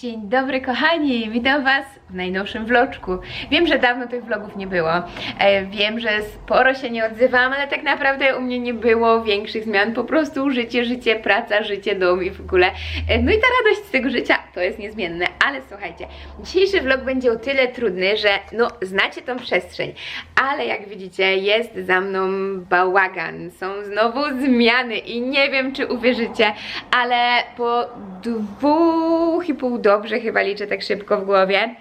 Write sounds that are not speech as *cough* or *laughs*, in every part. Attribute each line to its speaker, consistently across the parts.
Speaker 1: Dzień dobry kochani, witam was w najnowszym vloczku. Wiem, że dawno tych vlogów nie było, e, wiem, że sporo się nie odzywam, ale tak naprawdę u mnie nie było większych zmian, po prostu życie, życie, praca, życie, dom i w ogóle. E, no i ta radość z tego życia to jest niezmienne, ale słuchajcie, dzisiejszy vlog będzie o tyle trudny, że no znacie tą przestrzeń, ale jak widzicie jest za mną bałagan, są znowu zmiany i nie wiem czy uwierzycie, ale po dwóch i pół dobrze chyba liczę tak szybko w głowie,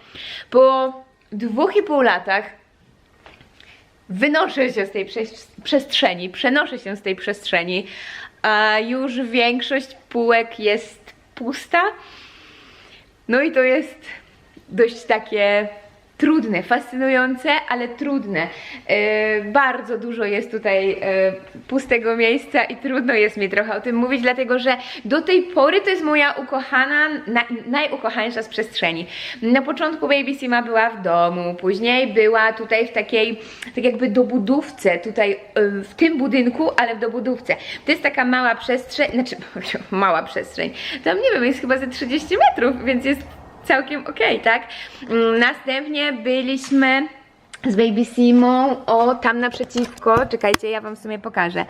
Speaker 1: po dwóch i pół latach wynoszę się z tej przes- przestrzeni, przenoszę się z tej przestrzeni, a już większość półek jest pusta. No i to jest dość takie trudne, fascynujące, ale trudne. Yy, bardzo dużo jest tutaj yy, pustego miejsca i trudno jest mi trochę o tym mówić, dlatego że do tej pory to jest moja ukochana, na, najukochańsza z przestrzeni. Na początku Baby Sima była w domu, później była tutaj w takiej, tak jakby dobudówce, tutaj yy, w tym budynku, ale w dobudówce. To jest taka mała przestrzeń, znaczy *laughs* mała przestrzeń, tam nie wiem, jest chyba ze 30 metrów, więc jest całkiem okej, tak? Mm, Następnie byliśmy z Baby Simą, o tam naprzeciwko, czekajcie, ja wam w sumie pokażę.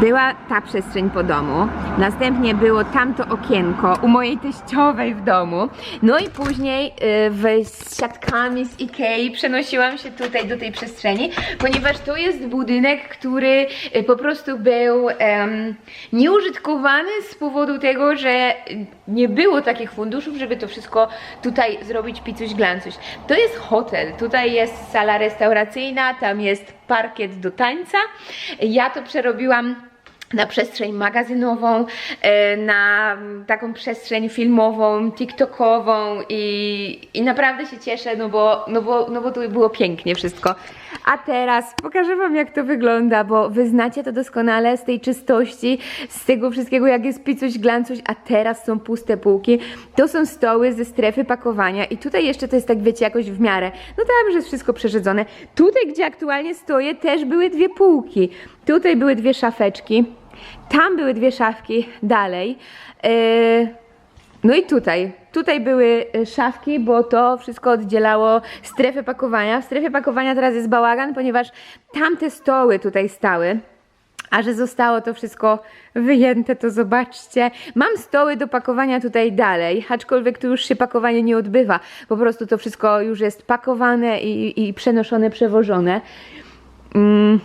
Speaker 1: Była ta przestrzeń po domu, następnie było tamto okienko u mojej teściowej w domu, no i później y, w, z siatkami z Ikei przenosiłam się tutaj do tej przestrzeni, ponieważ to jest budynek, który y, po prostu był em, nieużytkowany z powodu tego, że nie było takich funduszów, żeby to wszystko tutaj zrobić picuś glancuś. To jest hotel, tutaj jest sala restauracyjna, tam jest parkiet do tańca. Ja to przerobiłam na przestrzeń magazynową, e, na taką przestrzeń filmową, tiktokową i, i naprawdę się cieszę, no bo, no, bo, no bo tu było pięknie wszystko. A teraz pokażę Wam jak to wygląda, bo Wy znacie to doskonale z tej czystości, z tego wszystkiego jak jest picuś, glancuś, a teraz są puste półki. To są stoły ze strefy pakowania i tutaj jeszcze to jest tak wiecie jakoś w miarę, no tam już jest wszystko przerzedzone. Tutaj gdzie aktualnie stoję też były dwie półki, tutaj były dwie szafeczki. Tam były dwie szafki dalej. Yy, no i tutaj. Tutaj były y, szafki, bo to wszystko oddzielało strefę pakowania. W strefie pakowania teraz jest bałagan, ponieważ tamte stoły tutaj stały. A że zostało to wszystko wyjęte, to zobaczcie. Mam stoły do pakowania tutaj dalej, aczkolwiek tu już się pakowanie nie odbywa. Po prostu to wszystko już jest pakowane i, i przenoszone, przewożone. Mm,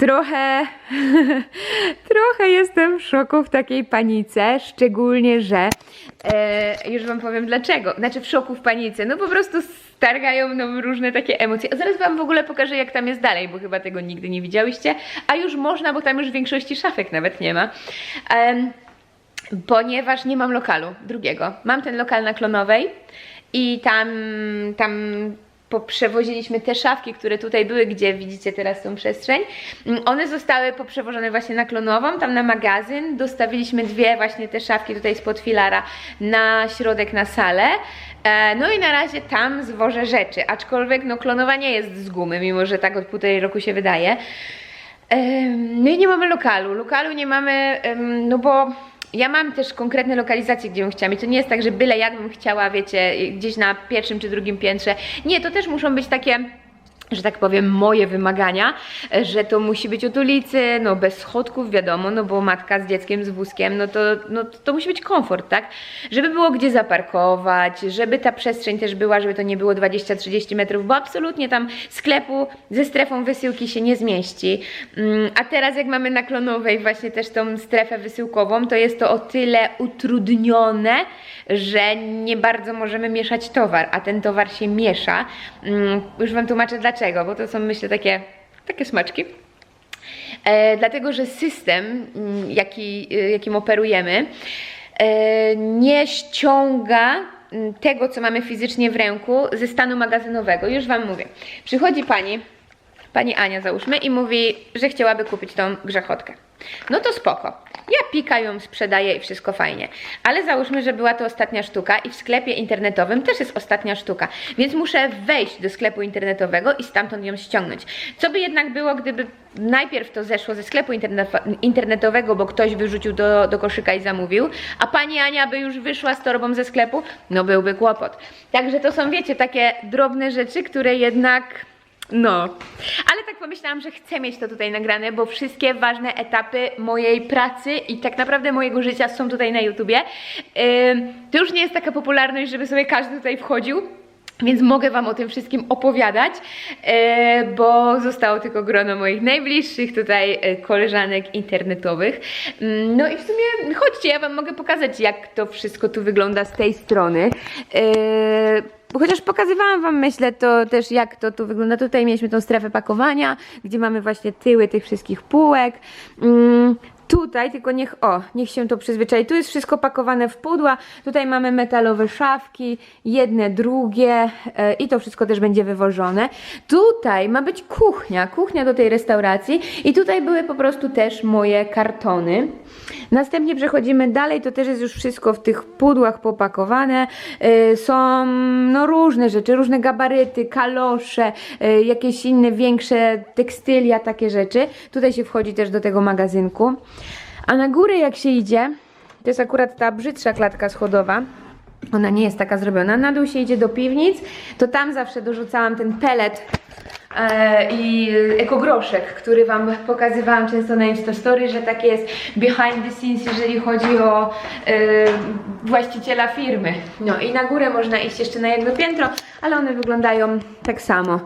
Speaker 1: trochę, *laughs* trochę jestem w szoku, w takiej panice, szczególnie, że e, już wam powiem dlaczego. Znaczy w szoku, w panice, no po prostu stargają mną różne takie emocje. A zaraz wam w ogóle pokażę jak tam jest dalej, bo chyba tego nigdy nie widziałyście, a już można, bo tam już w większości szafek nawet nie ma. Ponieważ nie mam lokalu drugiego. Mam ten lokal na Klonowej i tam, tam poprzewoziliśmy te szafki, które tutaj były, gdzie widzicie teraz tą przestrzeń. Mm, One zostały poprzewożone właśnie na Klonową, tam na magazyn. Dostawiliśmy dwie właśnie te szafki tutaj spod filara na środek, na salę. E, No i na razie tam zwożę rzeczy, aczkolwiek no Klonowa nie jest z gumy, mimo że tak od półtorej roku się wydaje. No i nie mamy lokalu. Lokalu nie mamy, no bo ja mam też konkretne lokalizacje, gdzie bym chciała. I to nie jest tak, że byle jak bym chciała, wiecie, gdzieś na pierwszym czy drugim piętrze. Nie, to też muszą być takie że tak powiem, moje wymagania, że to musi być od ulicy, no bez schodków, wiadomo, no bo matka z dzieckiem, z wózkiem, no to, no to, musi być komfort, tak? Żeby było gdzie zaparkować, żeby ta przestrzeń też była, żeby to nie było 20-30 metrów, bo absolutnie tam sklepu ze strefą wysyłki się nie zmieści. Mm, A teraz jak mamy na Klonowej właśnie też tą strefę wysyłkową, to jest to o tyle utrudnione, że nie bardzo możemy mieszać towar, a ten towar się miesza. Mm, Już Wam tłumaczę dlaczego, bo to są myślę takie, takie smaczki. E, dlatego, że system, mm, jaki, y, jakim operujemy, e, nie ściąga mm, tego, co mamy fizycznie w ręku ze stanu magazynowego. Już Wam mówię. Przychodzi pani, pani Ania załóżmy i mówi, że chciałaby kupić tą grzechotkę. No to spoko. Ja Pika ją sprzedaję i wszystko fajnie. Ale załóżmy, że była to ostatnia sztuka i w sklepie internetowym też jest ostatnia sztuka. Więc muszę wejść do sklepu internetowego i stamtąd ją ściągnąć. Co by jednak było, gdyby najpierw to zeszło ze sklepu interne- internetowego, bo ktoś wyrzucił do, do koszyka i zamówił, a pani Ania by już wyszła z torbą ze sklepu, no byłby kłopot. Także to są, wiecie, takie drobne rzeczy, które jednak no, ale tak pomyślałam, że chcę mieć to tutaj nagrane, bo wszystkie ważne etapy mojej pracy i tak naprawdę mojego życia są tutaj na YouTubie. Ym, to już nie jest taka popularność, żeby sobie każdy tutaj wchodził. Więc mogę Wam o tym wszystkim opowiadać, e, bo zostało tylko grono moich najbliższych tutaj e, koleżanek internetowych. Mm, No i w sumie chodźcie, ja Wam mogę pokazać, jak to wszystko tu wygląda z tej strony. E, Chociaż pokazywałam Wam, myślę, to też jak to tu wygląda. Tutaj mieliśmy tą strefę pakowania, gdzie mamy właśnie tyły tych wszystkich półek. Tutaj, tylko niech, o, niech się to przyzwyczai. Tu jest wszystko pakowane w pudła. Tutaj mamy metalowe szafki, jedne, drugie e, i to wszystko też będzie wywożone. Tutaj ma być kuchnia, kuchnia do tej restauracji i tutaj były po prostu też moje kartony. Następnie przechodzimy dalej, to też jest już wszystko w tych pudłach popakowane. E, są no różne rzeczy, różne gabaryty, kalosze, e, jakieś inne większe tekstylia, takie rzeczy. Tutaj się wchodzi też do tego magazynku. A na górę jak się idzie, to jest akurat ta brzydsza klatka schodowa. Ona nie jest taka zrobiona. Na dół się idzie do piwnic, to tam zawsze dorzucałam ten pelet e, i ekogroszek, który Wam pokazywałam często na Instastory, że tak jest behind the scenes, jeżeli chodzi o e, właściciela firmy. No i na górę można iść jeszcze na jedno piętro, ale one wyglądają tak samo,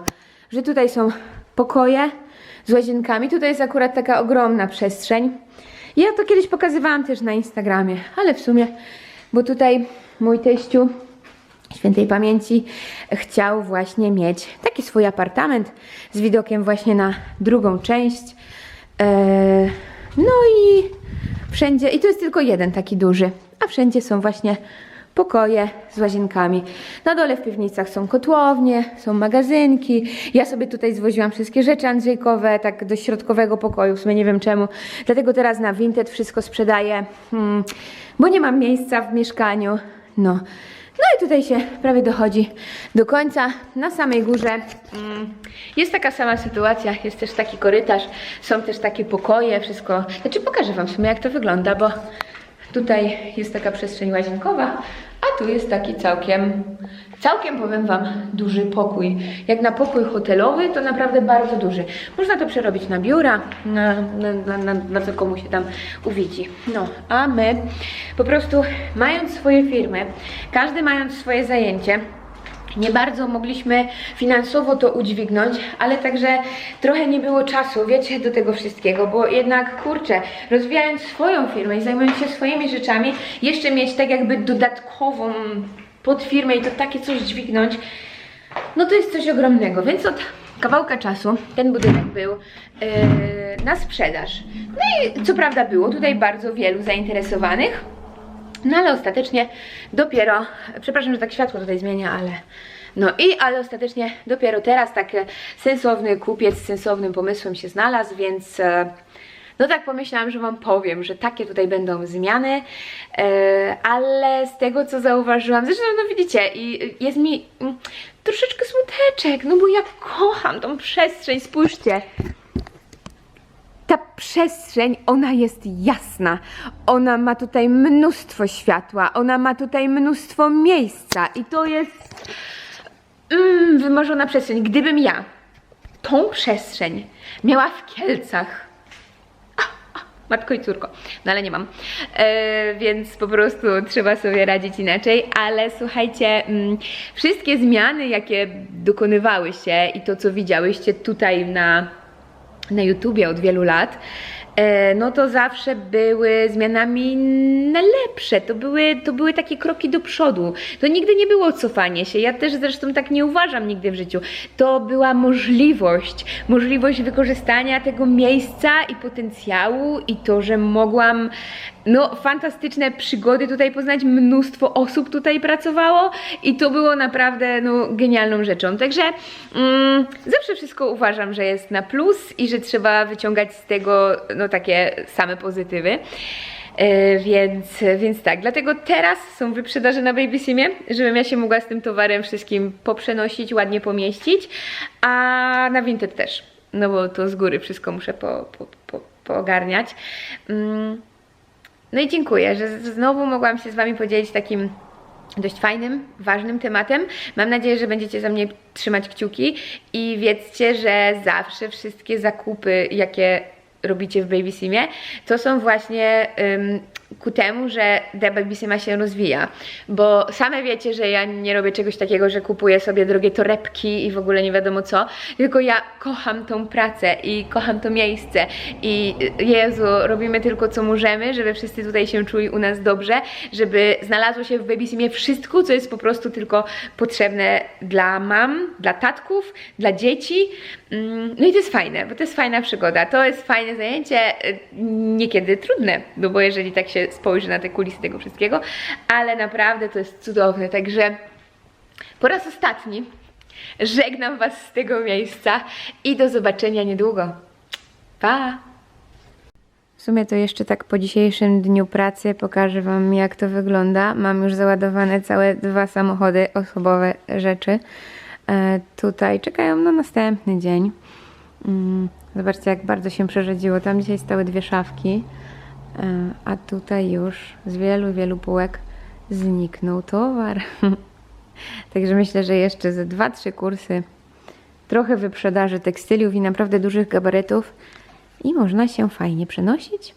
Speaker 1: że tutaj są pokoje z łazienkami. Tutaj jest akurat taka ogromna przestrzeń. Ja to kiedyś pokazywałam też na Instagramie, ale w sumie, bo tutaj mój teściu świętej pamięci chciał właśnie mieć taki swój apartament z widokiem właśnie na drugą część. Eee, no i wszędzie, i to jest tylko jeden taki duży, a wszędzie są właśnie pokoje z łazienkami. Na dole w piwnicach są kotłownie, są magazynki. Ja sobie tutaj zwoziłam wszystkie rzeczy Andrzejkowe, tak do środkowego pokoju, w sumie nie wiem czemu. Dlatego teraz na Vinted wszystko sprzedaję, hmm, bo nie mam miejsca w mieszkaniu. No. No i tutaj się prawie dochodzi do końca. Na samej górze mm, jest taka sama sytuacja, jest też taki korytarz, są też takie pokoje, wszystko. Znaczy pokażę Wam w sumie jak to wygląda, bo Tutaj jest taka przestrzeń łazienkowa, a tu jest taki całkiem, całkiem powiem Wam, duży pokój. Jak na pokój hotelowy, to naprawdę bardzo duży. Można to przerobić na biura, na, na, na, na, co komu się tam uwidzi. No, a my po prostu mając swoje firmy, każdy mając swoje zajęcie, nie bardzo mogliśmy finansowo to udźwignąć, ale także trochę nie było czasu, wiecie, do tego wszystkiego, bo jednak kurczę, rozwijając swoją firmę i zajmując się swoimi rzeczami, jeszcze mieć tak jakby dodatkową podfirmę i to takie coś dźwignąć, no to jest coś ogromnego, więc od kawałka czasu ten budynek był yy, na sprzedaż. No i co prawda było tutaj bardzo wielu zainteresowanych, no ale ostatecznie dopiero, przepraszam, że tak światło tutaj zmienia, ale no i ale ostatecznie dopiero teraz taki sensowny kupiec z sensownym pomysłem się znalazł, więc e, no tak pomyślałam, że Wam powiem, że takie tutaj będą zmiany, e, ale z tego co zauważyłam, zresztą no widzicie, i jest mi mm, troszeczkę smuteczek, no bo ja kocham tą przestrzeń, spójrzcie ta przestrzeń, ona jest jasna. Ona ma tutaj mnóstwo światła, ona ma tutaj mnóstwo miejsca i to jest mm, wymarzona przestrzeń. Gdybym ja tą przestrzeń miała w Kielcach, matko i córko, no ale nie mam, e, więc po prostu trzeba sobie radzić inaczej, ale słuchajcie, mm, wszystkie zmiany, jakie dokonywały się i to, co widziałyście tutaj na na YouTubie od wielu lat, e, no to zawsze były zmianami na lepsze. To były, to były takie kroki do przodu. To nigdy nie było cofanie się. Ja też zresztą tak nie uważam nigdy w życiu. To była możliwość, możliwość wykorzystania tego miejsca i potencjału i to, że mogłam no, fantastyczne przygody tutaj poznać, mnóstwo osób tutaj pracowało i to było naprawdę no, genialną rzeczą. Także mm, zawsze wszystko uważam, że jest na plus i że trzeba wyciągać z tego no, takie same pozytywy. E, więc, więc tak, dlatego teraz są wyprzedaże na Baby Simie, żebym ja się mogła z tym towarem wszystkim poprzenosić, ładnie pomieścić, a na Vinted też, no bo to z góry wszystko muszę po, po, po, poogarniać. Mm, no i dziękuję, że znowu mogłam się z Wami podzielić takim dość fajnym, ważnym tematem. Mam nadzieję, że będziecie za mnie trzymać kciuki i wiedzcie, że zawsze wszystkie zakupy, jakie robicie w Baby Simie, to są właśnie ym, ku temu, że ta Baby Sima się rozwija. Bo same wiecie, że ja nie robię czegoś takiego, że kupuję sobie drogie torebki i w ogóle nie wiadomo co, tylko ja kocham tą pracę i kocham to miejsce i y, Jezu, robimy tylko co możemy, żeby wszyscy tutaj się czuli u nas dobrze, żeby znalazło się w Baby Simie wszystko, co jest po prostu tylko potrzebne dla mam, dla tatków, dla dzieci. Mm, No i to jest fajne, bo to jest fajna przygoda. To jest fajne zajęcie, y, niekiedy trudne, no bo jeżeli tak się spojrzy na te kulisy tego wszystkiego, ale naprawdę to jest cudowne. Także po raz ostatni żegnam Was z tego miejsca i do zobaczenia niedługo. Pa! W sumie to jeszcze tak po dzisiejszym dniu pracy pokażę Wam jak to wygląda. Mam już załadowane całe dwa samochody osobowe rzeczy. E, tutaj czekają na następny dzień. Mm, zobaczcie jak bardzo się przerzedziło. Tam dzisiaj stały dwie szafki, a tutaj już z wielu, wielu półek zniknął towar. *laughs* Także myślę, że jeszcze ze dwa, trzy kursy, trochę wyprzedaży tekstyliów i naprawdę dużych gabaretów i można się fajnie przenosić